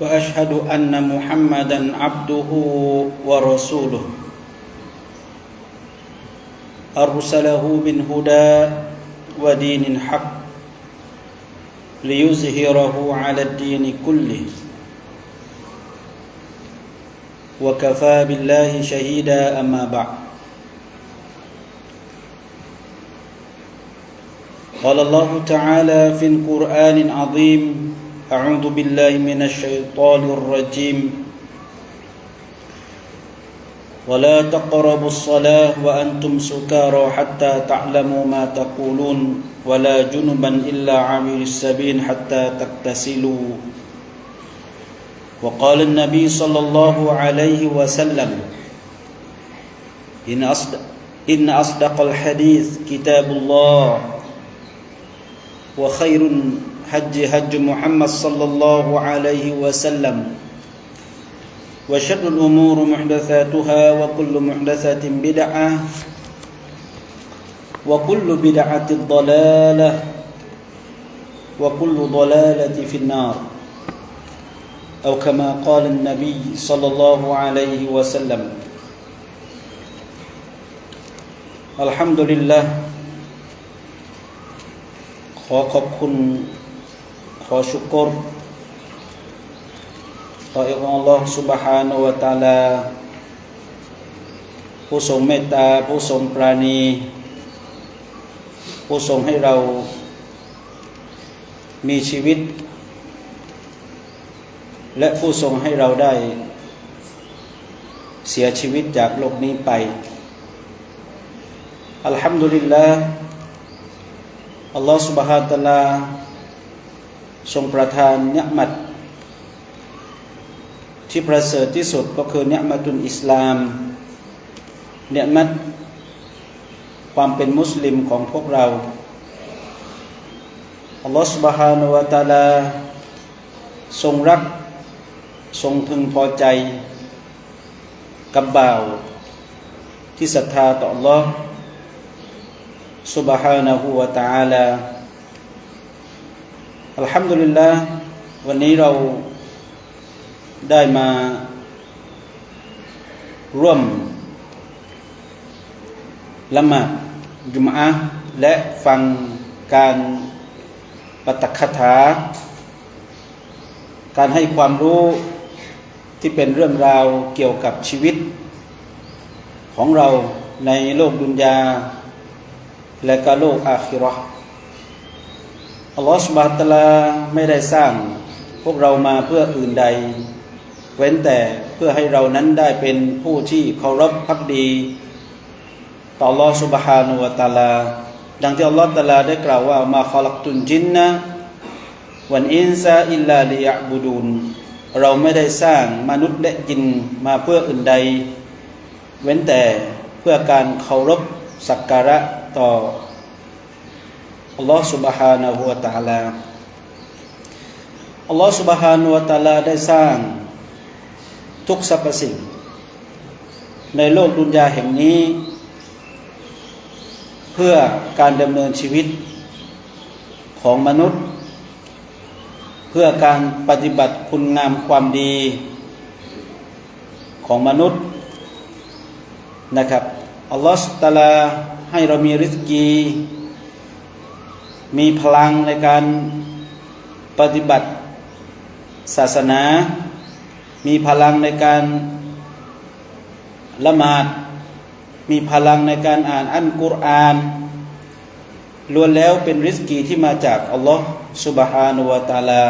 وأشهد أن محمدا عبده ورسوله. أرسله بالهدى ودين حق ليظهره على الدين كله. وكفى بالله شهيدا أما بعد. قال الله تعالى في القرآن العظيم أعوذ بالله من الشيطان الرجيم. ولا تقربوا الصلاة وأنتم سكارى حتى تعلموا ما تقولون ولا جنبا إلا عابر السبيل حتى تغتسلوا وقال النبي صلى الله عليه وسلم إن أصدق, إن أصدق الحديث كتاب الله وخير حج حج محمد صلى الله عليه وسلم وشر الأمور محدثاتها وكل محدثة بدعة وكل بدعة ضلالة وكل ضلالة في النار أو كما قال النبي صلى الله عليه وسلم الحمد لله ขอขอบคุณ ขอชุกรต่ออัลลอฮ์ سبحانه และ تعالى ผู้ทรงเมตตา ผู้ทรงปราณี ผู้ทรงให้เรามีชีวิต และผู้ทรงให้เราได้ เสียชีวิตจากโลกนี้ไป อัลฮัมดุลิลลาห์อัลลอฮฺ سبحانه และ تعالى ทรงประทานเนืมัดที่ประเสริฐที่สุดก็คือเนืมัตุนอิสลามเนืมัดความเป็นมุสลิมของพวกเราอัลลอฮฺ سبحانه และ تعالى ทรงรักทรงพึงพอใจ กับบ่าว ที่ศรัทธาต่อ Allah سبحانه และ تعالى อัลฮัมดุลิลละวันนี้เราได้มาร่วมละหมาดจุมอะและฟังการปฏิคถา การให้ความรู้ที่เป็นเรื่องราวเกี่ยวกับชีวิต ของเราในโลกดุนยา และก็โลกอาคิรอ อัลลอฮฺสุบฮฺตะลาไม่ได้สร้างพวกเรามาเพื่ออื่นใด เว้นแต่เพื่อให้เรานั้นได้เป็นผู้ที่เคารพพักดีต่ออัลลอฮฺสุบฮานุวะตาลา ดังที่อัลลอฮฺตะลาได้กล่าวว่ามาขลักตุนจินนะวันอินซาอิลลาลิยะบุดูนเราไม่ได้สร้างมนุษย์และจินมาเพื่ออื่นใด เว้นแต่เพื่อการเคารพสักการะต่อ อัลลอฮ์ سبحانه และ تعالى อัลลอฮ์ سبحانه และ تعالى ได้สร้างทุกสรรพสิ่ง ในโลกดุนยาแห่งนี้ เพื่อการดำเนินชีวิตของมนุษย์ เพื่อการปฏิบัติคุณงามความดี ของมนุษย์นะครับอัลลอฮ์ตาลาให้เรามีริสกี มีพลังในการปฏิบัติศาสนา มีพลังในการละหมาด มีพลังในการอ่านอันกุรอานล้วนแล้วเป็นริสกีที่มาจากอัลลอฮ์สุบฮานุวาตาลา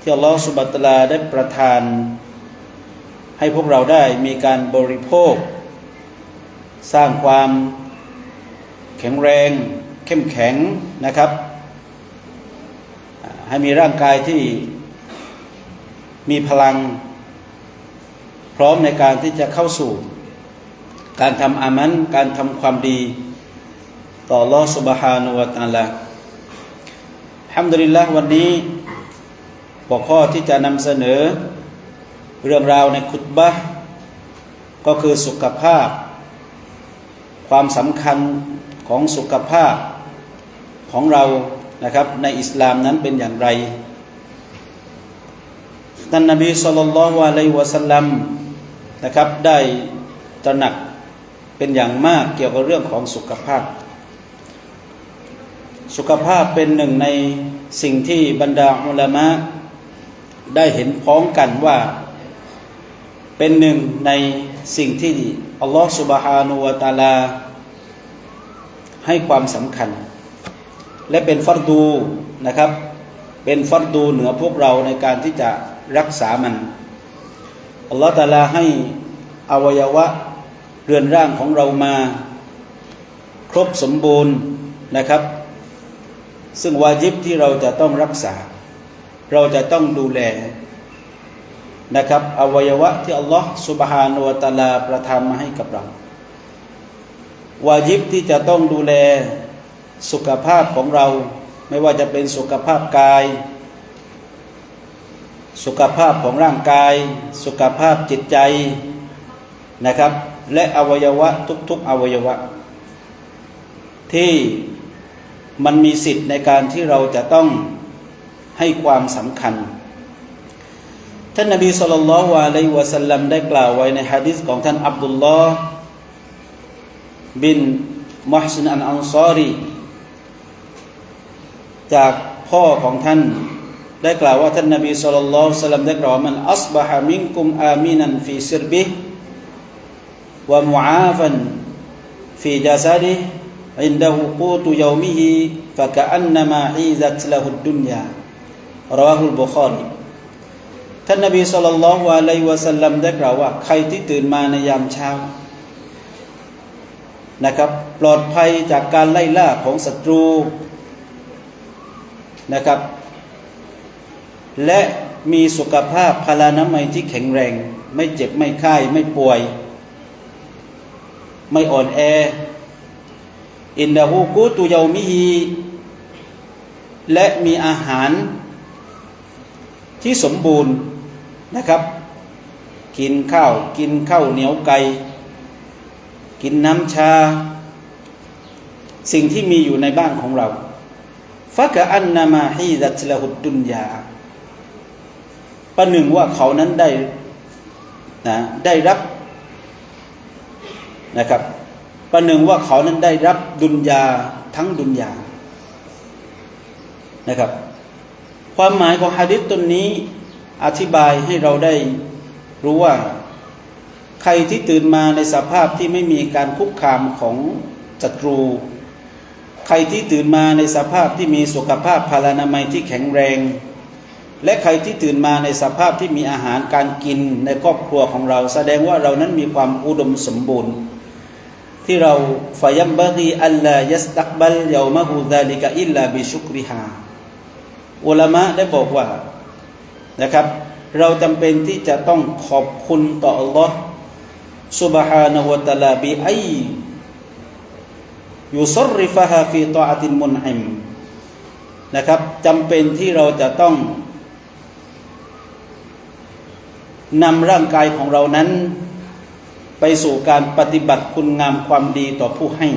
ที่อัลลอฮ์สุบฮาตาลาได้ประทาน ให้พวกเราได้มีการบริโภค สร้างความแข็งแรง เข้มแข็งนะครับ ให้มีร่างกายที่มีพลัง พร้อมในการที่จะเข้าสู่ การทำอามันการทำความดี ต่อลอสุบฮานุวะตาลาฮัมดุลิลละวันนี้หัวข้อที่จะนำเสนอ เรื่องราวในคุตบะก็คือสุขภาพ ความสำคัญของสุขภาพ ของเรานะครับในอิสลามนั้นเป็นอย่างไรท่านนบีสุลต่านละวะลัยวะสัลลัมนะครับได้ตระหนักเป็นอย่างมากเกี่ยวกับเรื่องของสุขภาพ สุขภาพเป็นหนึ่งในสิ่งที่บรรดาอุลามะได้เห็นพ้องกันว่า เป็นหนึ่งในสิ่งที่อัลลอฮฺสุบฮานุวะตาลา ให้ความสำคัญ และเป็นฟัรดูนะครับ เป็นฟัรดูเหนือพวกเราในการที่จะรักษามันอัลลอฮฺตาลาให้อวัยวะเรือนร่างของเรามา ครบสมบูรณ์นะครับ ซึ่งวาจิบที่เราจะต้องรักษา เราจะต้องดูแลนะครับอวัยวะที่อัลลอฮฺสุบฮานวตาลาประทานมาให้กับเราวาจิบที่จะต้องดูแล สุขภาพของเรา ไม่ว่าจะเป็นสุขภาพกาย สุขภาพของร่างกาย สุขภาพจิตใจนะครับ และอวัยวะทุกๆอวัยวะ ที่มันมีสิทธิ์ในการที่เราจะต้องให้ความสำคัญ ท่านนบีสุลต่านละวะลัยวะสัลลัมได้กล่าวไว้ในฮะดิษของท่านอับดุลลอฮ์บินมุฮสินอันอันซอรี จากพ่อของท่าน ได้กล่าวว่าท่านนบีสุลต่านสลัมได้กล่าวมันอัสบะฮามิงกุมอามีนันฟีซิรบิวะมุอาฟันฟีจาซาดิอินดะฮูกูตุยามิฮิฟะกะอันนามะอีซัตละฮุดดุนยาราวะฮุลบุคอรีท่านนบีสุลต่านอะลัยวะสลัมได้กล่าวว่า ใครที่ตื่นมาในยามเช้านะครับ ปลอดภัยจากการไล่ล่าของศัตรู นะครับ และมีสุขภาพพลานามัยที่แข็งแรง ไม่เจ็บไม่ไข้ไม่ป่วย ไม่อ่อนแอ อินดาฮูกูตุยามิฮีและมีอาหารที่สมบูรณ์นะครับ กินข้าว กินข้าวเหนียวไก่กินน้ำชา สิ่งที่มีอยู่ในบ้านของเรา ฟักะอันนามาฮีดัตละหุดดุนยาประหนึ่งว่าเขานั้นได้นะได้รับนะครับประหนึ่งว่าเขานั้นได้รับดุนยาทั้งดุนยานะครับ ความหมายของฮะดิษตนนี้อธิบายให้เราได้รู้ว่า ใครที่ตื่นมาในสภาพที่ไม่มีการคุกคามของศัตรู ใครที่ตื่นมาในสภาพที่มีสุขภาพพลานามัยที่แข็งแรง และใครที่ตื่นมาในสภาพที่มีอาหารการกินในครอบครัวของเรา แสดงว่าเรานั้นมีความอุดมสมบูรณ์ที่เราฟยัมบะฮีอัลลายัสตักบัลยามะฮูดาลิกะอิลลาบิชุกริฮาอุลามะได้บอกว่านะครับ เราจำเป็นที่จะต้องขอบคุณต่อ Allah سبحانه และ تعالى บิไอ ยุสริฟะฮาฟีตออาตินมุนอิมนะครับจำเป็นที่เราจะต้องนำร่างกายของเรานั้นไปสู่การปฏิบัติคุณงามความดีต่อผู้ให้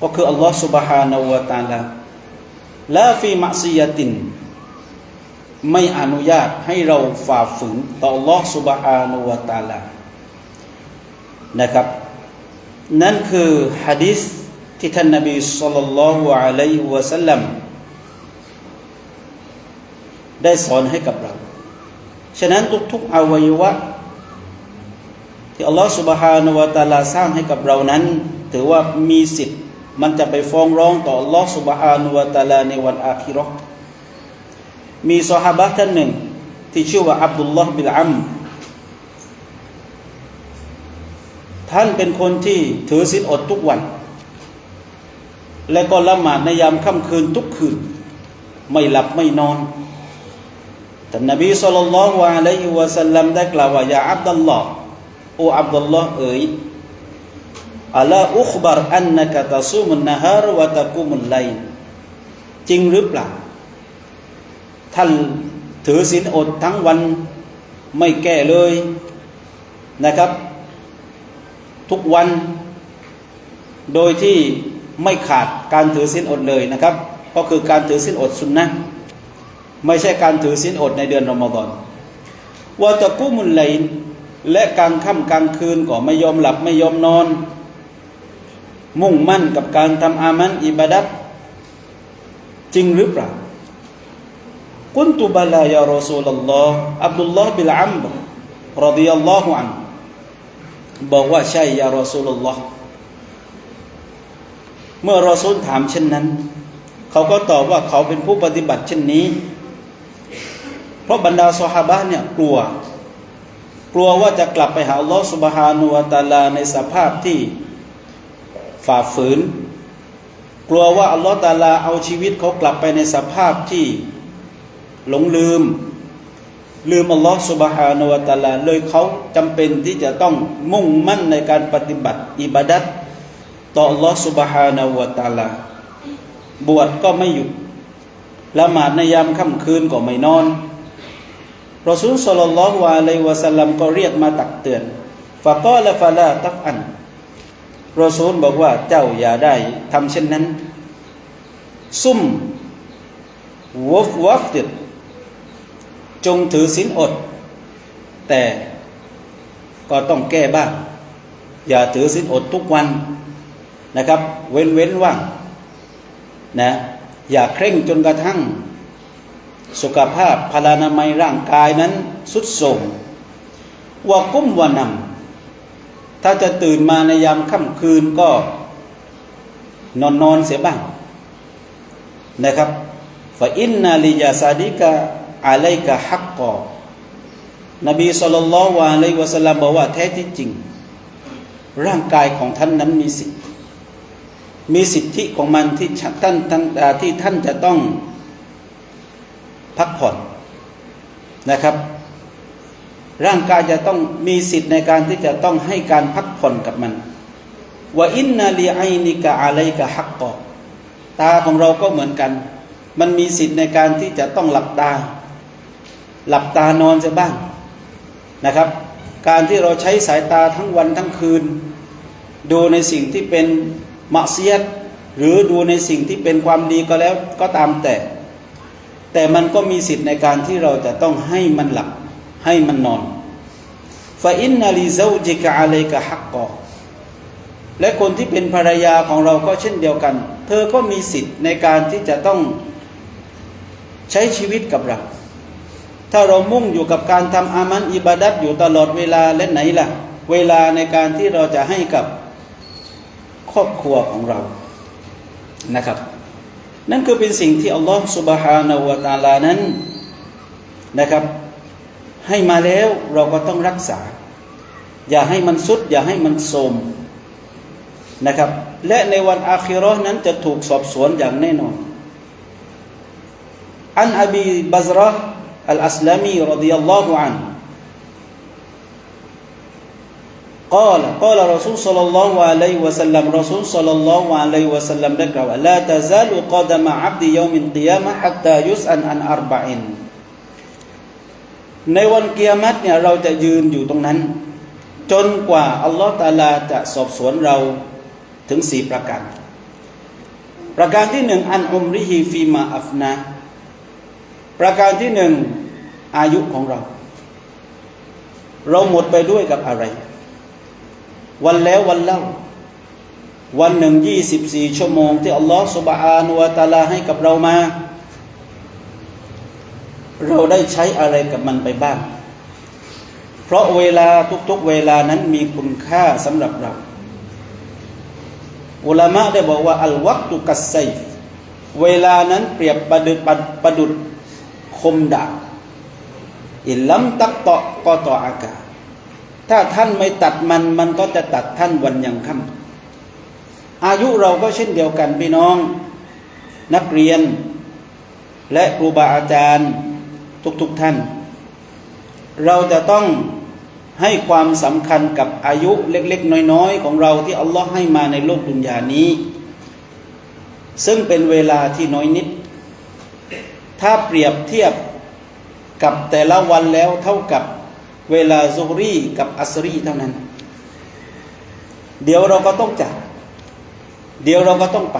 ก็คืออัลลอฮฺ سبحانه และ تعالى ละฟีมัซียติน ไม่อนุญาตให้เราฝ่าฝืนต่ออัลลอฮฺ سبحانه และ تعالى นะครับ นั่นคือฮะดิษ ที่ท่านนบีสุลต่านละฮ์อะลัยฮิวะสัลลัมได้สอนให้กับเรา ฉะนั้นทุกๆอวัยวะ ที่อัลลอฮฺสุบฮานาวะตาลาสร้างให้กับเรานั้น ถือว่ามีสิทธิ์ มันจะไปฟ้องร้องต่ออัลลอฮฺสุบฮานาวะตาลาในวันอาคิรอมีสหายท่านหนึ่ง ที่ชื่อว่าอับดุลลอฮ์บิลอัมท่านเป็นคนที่ถือศีลอดทุกวัน และก็ละหมาดในยามค่ำคืนทุกคืน ไม่หลับไม่นอนท่านนบีสุลต่านละฮ์วะอะลัยฮิวะสัลลัมได้กล่าวว่าอย่าอับดุลลอฮ์โออับดุลลอฮ์เอ๋ยอัลาอุคบาร์อันนักตะซูมุนนะฮารวะตะกุมุลไลน์จริงหรือเปล่า ท่านถือศีลอดทั้งวันไม่แก้เลยนะครับ ทุกวัน โดยที่ ไม่ขาดการถือศีลอดเลยนะครับ ก็คือการถือศีลอดสุนนะไม่ใช่การถือศีลอดในเดือนรอมฎอนวะตะกุมุลไลนและกลารค่ำกลางคืนก็ไม่ยอมหลับไม่ยอมนอน มุ่งมั่นกับการทำอามันอิบาดัตจริงหรือเปล่ากุนตุบลายารอซูลลอฮ์อับดุลลอฮ์บิลอัมบรดิยัลลอฮุอันบอกว่าใช่ยารอซูลลอฮ์ เมื่อรอซูลถามเช่นนั้น เขาก็ตอบว่าเขาเป็นผู้ปฏิบัติเช่นนี้ เพราะบรรดาซอฮาบะเนี่ยกลัว กลัวว่าจะกลับไปหาลอสุบฮานุวะตาลาในสภาพที่ฝ่าฝืน กลัวว่าอัลลอฮ์ตาลาเอาชีวิตเขากลับไปในสภาพที่หลงลืม ลืมอัลลอฮ์สุบฮานุวะตาลาเลยเขาจำเป็นที่จะต้องมุ่งมั่นในการปฏิบัติอิบาดัต ต่ออัลลอฮ์สุบฮานาละตาลาบวชก็ไม่หยุดละหมาดในยามค่ำคืนก็ไม่นอนรอซูลสุลลลลอฮุอะลัยวะสัลลัมก็เรียกมาตักเตือนฟะกอละฟะลาตัฟอันรอซูลบอกว่าเจ้าอย่าได้ทำเช่นนั้น ซุ่มวฟวัฟติดจงถือศีลอด แต่ก็ต้องแก้บ้าง อย่าถือศีลอดทุกวัน นะครับ เว้นเว้นว่างนะอย่าเคร่งจนกระทั่ง สุขภาพพลานามัยร่างกายนั้นสุดโทรมวากุ้มวานำถ้าจะตื่นมาในยามค่ำคืนก็นอนนอนเสียบ้างนะครับฟาอินนาลิยาซาดิกะอะลัยกะฮักกอนบีสุลต่านละวะลัยวะสลลัมบอกว่าแท้ที่จริง ร่างกายของท่านนั้นมีสิทธิ มีสิทธิของมันที่ท่านท่านที่ท่านจะต้องพักผ่อนนะครับ ร่างกายจะต้องมีสิทธิ์ในการที่จะต้องให้การพักผ่อนกับมันว่าอินนาลีไอนิกะอะไรกะฮักกอตาของเราก็เหมือนกัน มันมีสิทธิ์ในการที่จะต้องหลับตา หลับตานอนจะบ้างนะครับ การที่เราใช้สายตาทั้งวันทั้งคืน ดูในสิ่งที่เป็น มัเสียดหรือดูในสิ่งที่เป็นความดีก็แล้วก็ตามแต่ แต่มันก็มีสิทธิ์ในการที่เราจะต้องให้มันหลับให้มันนอนฟาอินนาลิซาจิกะอะลัยกะฮักกอและคนที่เป็นภรรยาของเราก็เช่นเดียวกัน เธอก็มีสิทธิ์ในการที่จะต้องใช้ชีวิตกับเรา ถ้าเรามุ่งอยู่กับการทำอามันอิบาดัตอยู่ตลอดเวลาและไหนล่ะ เวลาในการที่เราจะให้กับ ครอบครัวของเรานะครับ นั่นคือเป็นสิ่งที่อัลลอฮฺสุบฮานาวะตาลานั้นนะครับ ให้มาแล้วเราก็ต้องรักษา อย่าให้มันสุด อย่าให้มันโทมนะครับ และในวันอาคิรอนั้นจะถูกสอบสวนอย่างแน่นอน อันอบีบัซระอัลอัสลามีรดิยัลลอฮุอัน กอลกอลรอซูลสัลลัลลอฮุอะลัยฮิวะสัลลัมรอซูลสัลลัลลอฮุอะลัยวะสัลลัมได้กล่าวว่าลาตาซาลูกอดามะอับดียามินกิยามะฮัตตายุสอันอันอารบะอินในวันกิยามะเนี่ยเราจะยืนอยู่ตรงนั้น จนกว่าอัลลอฮฺตาลาจะสอบสวนเราถึงสี่ประการ ประการที่หนึ่งอันอุมริฮีฟีมาอัฟนาประการที่หนึ่งอายุของเรา เราหมดไปด้วยกับอะไร วันแล้ววันเล่า วันหนึ่งยี่สิบสี่ชั่วโมง ที่อัลลอฮฺสุบฮานุวาตาลาให้กับเรามา เราได้ใช้อะไรกับมันไปบ้าง เพราะเวลาทุกๆเวลานั้นมีคุณค่าสำหรับเราอุลามะได้บอกว่าอัลวัตุกัสไซฟเวลานั้นเปรียบประดุดประดุดคมดาบอิลัมตักตะกอตออากาศ ถ้าท่านไม่ตัดมันมันก็จะตัดท่านวันยังค่ำอายุเราก็เช่นเดียวกันพี่น้อง นักเรียน และครูบาอาจารย์ทุกๆทท่าน เราจะต้องให้ความสำคัญกับอายุเล็ก ๆ น้อย ๆ ของเราที่อัลลอฮ์ให้มาในโลกดุนยานี้ ซึ่งเป็นเวลาที่น้อยนิด ถ้าเปรียบเทียบกับแต่ละวันแล้วเท่ากับ เวลาซุรีกับอัสรีเท่านั้น เดี๋ยวเราก็ต้องจาก เดี๋ยวเราก็ต้องไป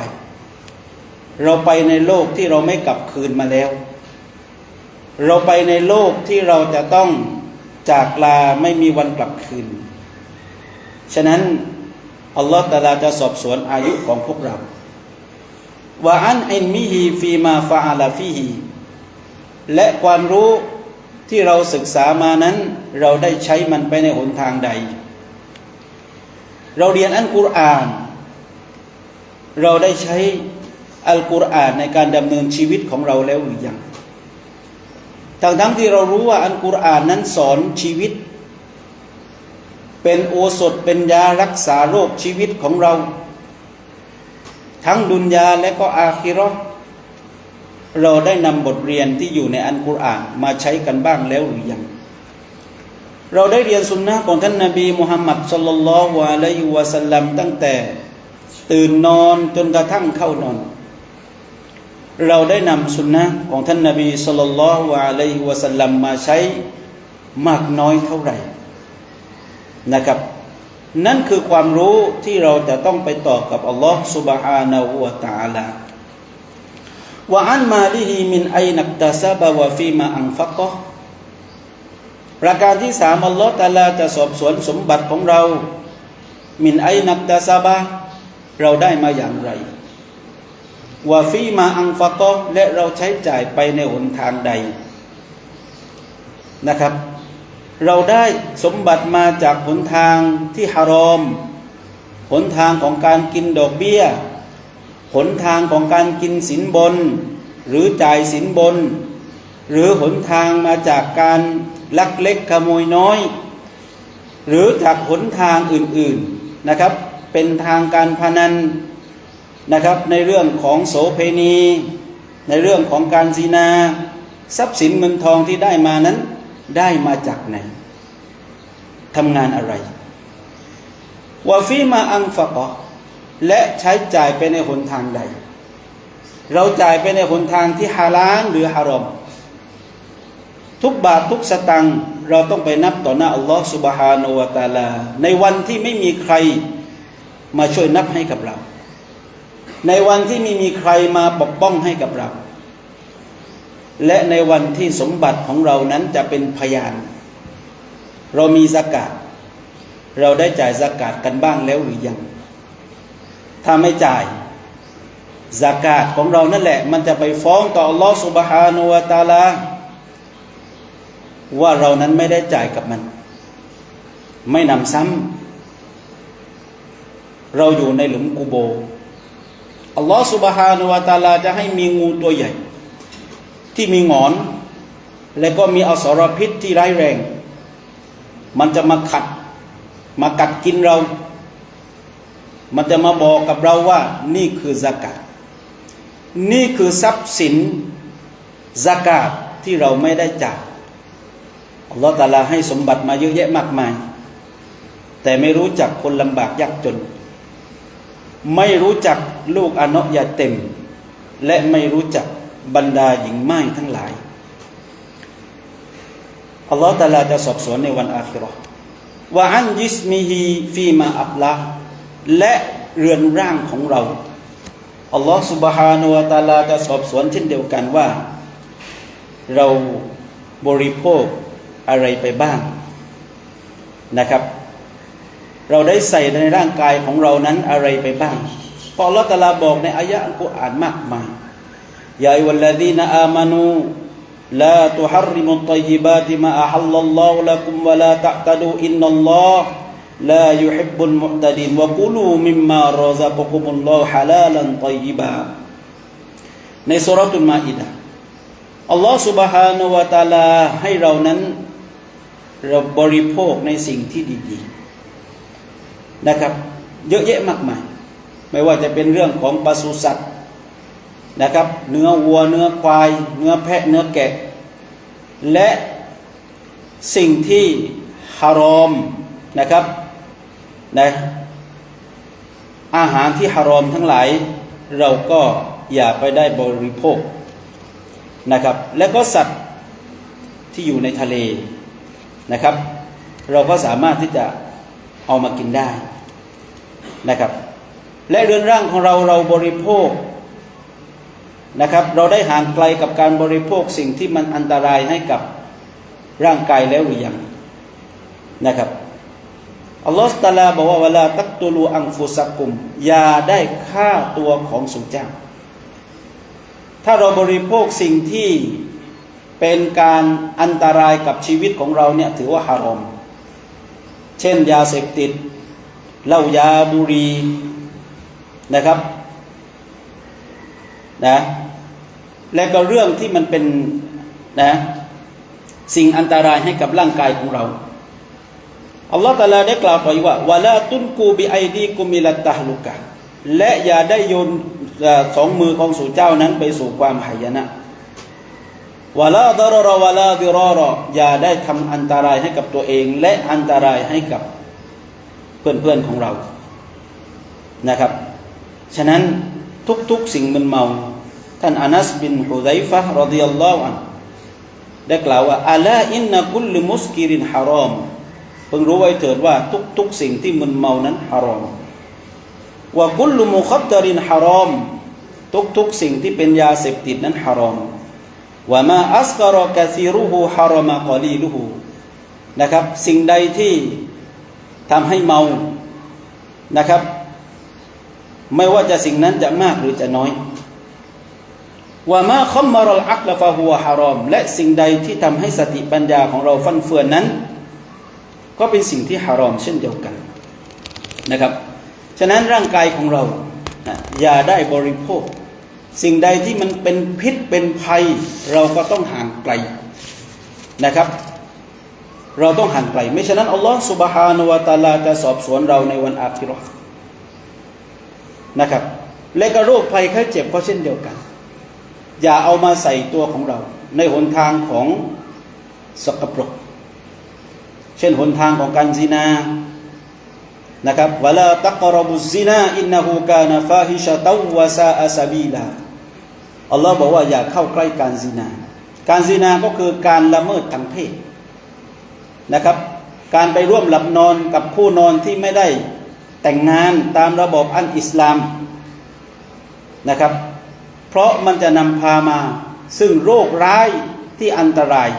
เราไปในโลกที่เราไม่กลับคืนมาแล้ว เราไปในโลกที่เราจะต้องจากลาไม่มีวันกลับคืน ฉะนั้นอัลลอฮฺตะลาจะสอบสวนอายุของพวกเราว่าอันอินมิฮีฟีมาฟาอาลาฟีฮีและความรู้ ที่เราศึกษามานั้น เราได้ใช้มันไปในหนทางใด เราเรียนอัลกุรอาน เราได้ใช้อัลกุรอานในการดำเนินชีวิตของเราแล้วหรือยังทั้งทั้งที่เรารู้ว่าอัลกุรอานนั้นสอนชีวิต เป็นโอสถเป็นยารักษาโรคชีวิตของเรา ทั้งดุนยาและก็อาคิรอ เราได้นำบทเรียนที่อยู่ในอันกุรอานมาใช้กันบ้างแล้วหรือยัง เราได้เรียนสุนนะของท่านนาบีมุฮัมมัดสลลัลลอฮุอะลัยฮิวะสัลลัมตั้งแต่ ตื่นนอนจนกระทั่งเข้านอน เราได้นำสุนนะของท่านนาบีสลลัลลอฮุอะลัยฮิวะสัลลัมมาใช้มากน้อยเท่าไหร่นะครับ นั่นคือความรู้ที่เราจะต้องไปต่อกับอัลลอฮฺสุบฮานาหูวะตาลา ว่าอันมาลิฮีมินไอนักตาซาบะวฟีมาอังฟักะประการที่สามอัลลอฮฺตาลาจะสอบสวนสมบัติของเรา มินไอนักตาซาบะเราได้มาอย่างไรวะฟีมาอังฟักะและเราใช้จ่ายไปในหนทางใดนะครับ เราได้สมบัติมาจากหนทางที่ฮารอม หนทางของการกินดอกเบี้ย หนทางของการกินสินบน หรือจ่ายสินบน หรือหนทางมาจากการลักเล็กขโมยน้อย หรือจากหนทางอื่นๆนะครับ เป็นทางการพนันนะครับ ในเรื่องของโสเพณี ในเรื่องของการซีนาทรัพย์สินเงินทองที่ได้มานั้น ได้มาจากไหนทำงานอะไรวาฟีมาอังฟะกอ และใช้จ่ายไปในหนทางใด เราจ่ายไปในหนทางที่ฮาลาลหรือฮารอม ทุกบาททุกสตังค์เราต้องไปนับต่อหน้าอัลลอฮฺสุบฮานาะตาลา ในวันที่ไม่มีใครมาช่วยนับให้กับเรา ในวันที่ไม่มีใครมาปกป้องให้กับเรา และในวันที่สมบัติของเรานั้นจะเป็นพยาน เรามีสกาดเราได้จ่ายสกาดกันบ้างแล้วหรือยัง ถ้าไม่จ่ายสากาศของเรานั่นแหละ มันจะไปฟ้องต่ออัลลอฮฺสุบฮานุวาตาลาว่าเรานั้นไม่ได้จ่ายกับมัน ไม่นำซ้ำเราอยู่ในหลุมกูโบอัลลอฮฺสุบฮานุวาตาลาจะให้มีงูตัวใหญ่ ที่มีงอน และก็มีอสรพิษที่ร้ายแรง มันจะมาขัด มากัดกินเรา มันจะมาบอกกับเราว่า นี่คือสกาดนี่คือทรัพย์สินสกาดที่เราไม่ได้จ่ายอัลลอฮฺตาลาให้สมบัติมาเยอะแยะมากมาย แต่ไม่รู้จักคนลำบากยากจน ไม่รู้จักลูกอนยาเต็ม และไม่รู้จักบรรดาหญิงไม้ทั้งหลายอัลลอฮฺตาลาจะสอบสวนในวันอาคิรอว่าอันยิสมีฮีฟีมาอับลา และเรือนร่างของเราอัลลอฮฺสุบฮานุวาตาลาจะสอบสวนเช่นเดียวกันว่า เราบริโภคอะไรไปบ้างนะครับ เราได้ใส่ในร่างกายของเรานั้นอะไรไปบ้างพออัลลอฮฺตาลาบอกในอายะอัลกุรอานมากมายยาอิวัลลดีนอามานูลาตุฮาริมุตตัยบ าติมาอัลลัลลอฮุละกุมวะลาตะตะดูอินนัลลอฮ์ لا يحب المعتدين وكلوا مما رزقكم الله حلالا طيبا ในสุรตุลมาอิดะอัลลอฮฺ سبحانه และ تعالى ให้เรานั้นเราบริโภคในสิ่งที่ดีๆนะครับ เยอะแยะมากมาย ไม่ว่าจะเป็นเรื่องของปศุสัตว์นะครับ เนื้อวัว เนื้อควาย เนื้อแพะ เนื้อแกะ และสิ่งที่ฮารอมนะครับ นะอาหารที่ฮารอมทั้งหลาย เราก็อย่าไปได้บริโภคนะครับ และก็สัตว์ที่อยู่ในทะเลนะครับ เราก็สามารถที่จะเอามากินได้นะครับ และเรือนร่างของเราเราบริโภคนะครับ เราได้ห่างไกลกับการบริโภคสิ่งที่มันอันตรายให้กับร่างกายแล้วหรือยังนะครับ อัลลอฮฺตาลาบอกว่าเวลาตักตุลูอังฟุสักุมอย่าได้ฆ่าตัวของสุเจ้า ถ้าเราบริโภคสิ่งที่เป็นการอันตรายกับชีวิตของเราเนี่ยถือว่าฮารอม เช่นยาเสพติดเหล้ายาบุรีนะครับนะและก็เรื่องที่มันเป็นนะสิ่งอันตรายให้กับร่างกายของเรา อัลลอฮฺตะลาได้กล่าวต่ออีกว่าวะลาตุนกูบิไอดีกุมิลัตตะฮลุกะและอย่าได้โยนสองมือของสู่เจ้านั้นไปสู่ความหายนะวะลาดารรวะลาดิรารอย่าได้ทำอันตรายให้กับตัวเอง และอันตรายให้กับเพื่อนๆของเรานะครับ ฉะนั้นทุกๆสิ่งมึนเมา ท่านอานัสบินฮุไซฟะรดิยัลลอฮุอันได้กล่าวว่าอัลาอินนักุลมุสกิรินฮารอม เพิ่งรู้ไว้เถิดว่าทุกๆสิ่งที่มึนเมานั้นฮารอมว่ากุลมุขับดารินฮารอมทุกๆสิ่งที่เป็นยาเสพติดนั้นฮารอมว่ามาอัสกรอกะซีรุหูฮารอมากอลีลุหูนะครับ สิ่งใดที่ทำให้เมานะครับ ไม่ว่าจะสิ่งนั้นจะมากหรือจะน้อยว่ามาคอมมารลอักลฟะฮัวฮารอม และสิ่งใดที่ทำให้สติปัญญาของเราฟั่นเฟือนนั้น ก็เป็นสิ่งที่ฮารอมเช่นเดียวกันนะครับ ฉะนั้นร่างกายของเรานะอย่าได้บริโภค สิ่งใดที่มันเป็นพิษเป็นภัย เราก็ต้องห่างไกลนะครับ เราต้องห่างไกล ไม่ฉะนั้นอัลลอฮฺสุบฮานวะตาลาจะสอบสวนเราในวันอาคิราะห์นะครับ และก็โรคภัยไข้เจ็บก็เช่นเดียวกัน อย่าเอามาใส่ตัวของเรา ในหนทางของสกปรก เช่นหนทางของการซินานะครับวะลาตักรบุซินาอินนูกานะฟาฮิชะตวะซาอาซาบีลาอัลลอฮ์บอกว่าอย่าเข้าใกล้การซินา การซินาก็คือการละเมิดทางเพศนะครับ การไปร่วมหลับนอนกับผู้นอนที่ไม่ได้แต่งงานตามระบบอันอิสลามนะครับ เพราะมันจะนำพามาซึ่งโรคร้ายที่อันตราย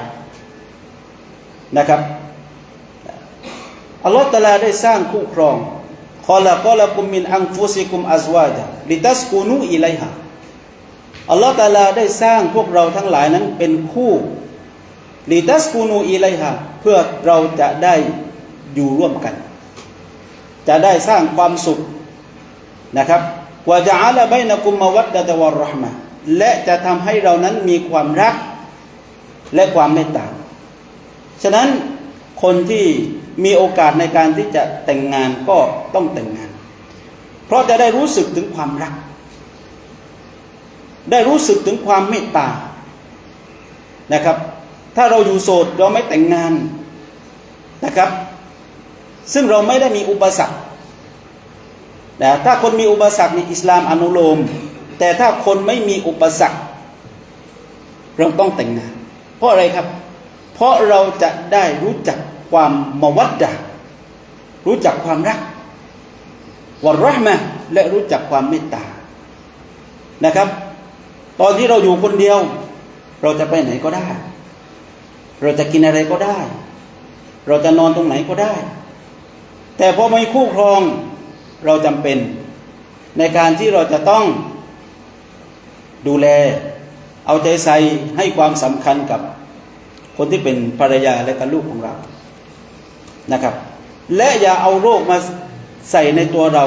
นะครับ อัลลอฮฺตะลาได้สร้างคู่ครองคอละกอละกุมมินอังฟุซิกุมอัซวาจาลิตัสกูนูอิไลฮะอัลลอฮฺตะลาได้สร้างพวกเราทั้งหลายนั้นเป็นคู่ลิตัสกูนูอิไลฮะเพื่อเราจะได้อยู่ร่วมกัน จะได้สร้างความสุขนะครับวะจะอาละไบนะกุมมาวัดดะตะวะรหมะและจะทำให้เรานั้นมีความรักและความเมตตา ฉะนั้นคนที่ มีโอกาสในการที่จะแต่งงานก็ต้องแต่งงาน เพราะจะได้รู้สึกถึงความรัก ได้รู้สึกถึงความเมตตานะครับ ถ้าเราอยู่โสดเราไม่แต่งงานนะครับ ซึ่งเราไม่ได้มีอุปสรรคนะถ้าคนมีอุปสรรคในอิสลามอนุโลม แต่ถ้าคนไม่มีอุปสรรค เราต้องแต่งงาน เพราะอะไรครับ เพราะเราจะได้รู้จัก ความมวัดดะรู้จักความรักวะรหมะและรู้จักความเมตตานะครับ ตอนที่เราอยู่คนเดียว เราจะไปไหนก็ได้ เราจะกินอะไรก็ได้ เราจะนอนตรงไหนก็ได้ แต่พอมีคู่ครองเราจำเป็น ในการที่เราจะต้องดูแล เอาใจใส่ให้ความสำคัญกับคนที่เป็นภรรยาและกับลูกของเรา นะครับ และอย่าเอาโรคมาใส่ในตัวเรา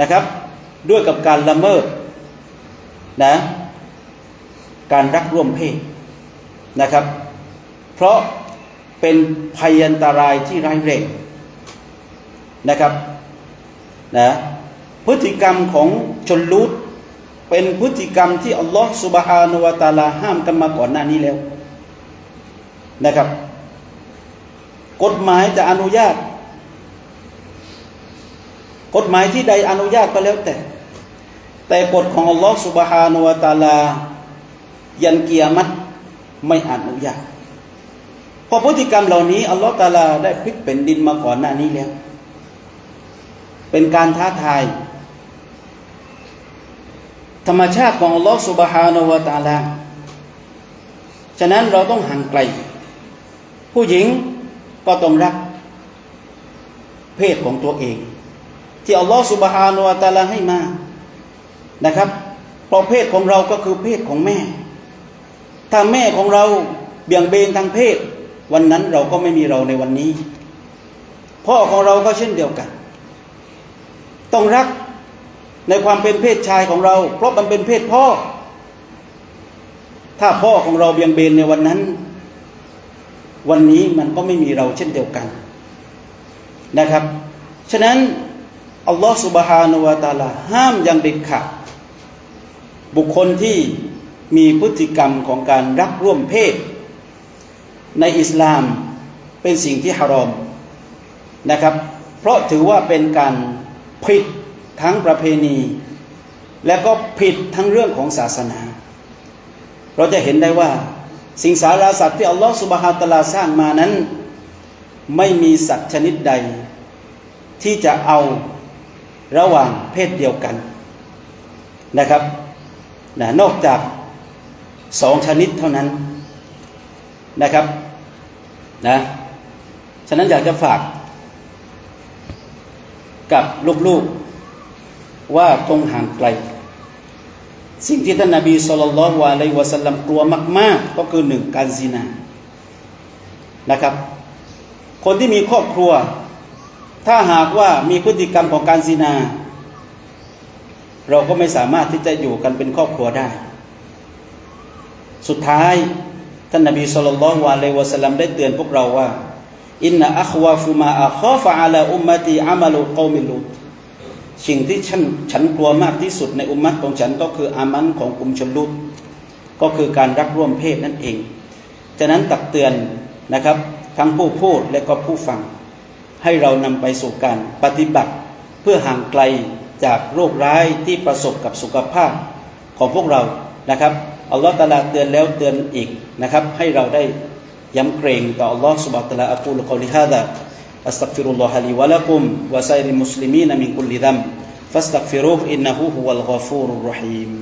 นะครับ ด้วยกับการละเมิดนะการรักร่วมเพศนะครับ เพราะเป็นภัยอันตรายที่ร้ายแรงนะครับนะพฤติกรรมของชนลูดเป็นพฤติกรรมที่อัลลอฮฺสุบฮานาวะตาลาห้ามกันมาก่อนหน้านี้แล้วนะครับ กฎหมายจะอนุญาต กฎหมายที่ใดอนุญาตก็แล้วแต่ แต่กฎของอัลลอฮฺสุบฮานุวะตาลา ยันเกียรมัตไม่อนุญาตเพราะพฤติกรรมเหล่านี้อัลลอฮฺตาลาได้พลิกเป็นดินมาก่อนหน้านี้แล้ว เป็นการท้าทาย ธรรมชาติของอัลลอฮฺสุบฮานุวะตาลา ฉะนั้นเราต้องห่างไกล ผู้หญิง ก็ต้องรัก เพศของตัวเอง ที่อัลลอฮฺสุบฮานุวะตาลาให้มานะครับเพราะเพศของเราก็คือเพศของแม่ ถ้าแม่ของเราเบี่ยงเบนทางเพศ วันนั้นเราก็ไม่มีเราในวันนี้ พ่อของเราก็เช่นเดียวกัน ต้องรักในความเป็นเพศชายของเรา เพราะมันเป็นเพศพ่อ ถ้าพ่อของเราเบี่ยงเบนในวันนั้น วันนี้มันก็ไม่มีเราเช่นเดียวกันนะครับ ฉะนั้นอัลลอฮฺสุบฮานุวาตาลาห้ามอย่างเด็ดขาดบุคคลที่มีพฤติกรรมของการรักร่วมเพศ ในอิสลามเป็นสิ่งที่ฮารอมนะครับ เพราะถือว่าเป็นการผิดทั้งประเพณี และก็ผิดทั้งเรื่องของศาสนา เราจะเห็นได้ว่า สิ่งสาราสัตว์ที่อัลลอฮฺสุบฮาตลาสร้างมานั้น ไม่มีสัตว์ชนิดใด ที่จะเอาระหว่างเพศเดียวกันนะครับนะนอกจากสองชนิดเท่านั้นนะครับนะฉะนั้นอยากจะฝาก กับลูกๆ ว่าตรงห่างไกล สิ่งที่ท่านนาบีสุลต่านละวะลัยวะสัลลัมกลัวมาก ๆ ก็คือหนึ่งการซินานะครับ คนที่มีครอบครัว ถ้าหากว่ามีพฤติกรรมของการซินา เราก็ไม่สามารถที่จะอยู่กันเป็นครอบครัวได้ สุดท้ายท่านนบีสุลต่านละวะลัยวะสัลลัมได้เตือนพวกเราว่าอินนาอัควาฟุมาอัคอฟะอัลาอุมมะตีอามัลุกอมิลุต สิ่งที่ฉันฉันกลัวมากที่สุดในอุมมัตของฉันก็คืออามันของกลุ่มชนลุตก็คือการรักร่วมเพศนั่นเอง ฉะนั้นตักเตือนนะครับ ทั้งผู้พูดและก็ผู้ฟัง ให้เรานำไปสู่การปฏิบัติเพื่อห่างไกลจากโรคร้ายที่ประสบกับสุขภาพของพวกเรานะครับอัลลอฮฺตะลาเตือนแล้วเตือนอีกนะครับ ให้เราได้ย้ำเกรงต่ออัลลอฮฺสุบฮฺตะลาอักูลกอลิฮะดะ أستغفر الله لي ولكم وسائر المسلمين من كل ذنب. فاستغفروه إنه هو الغفور الرحيم.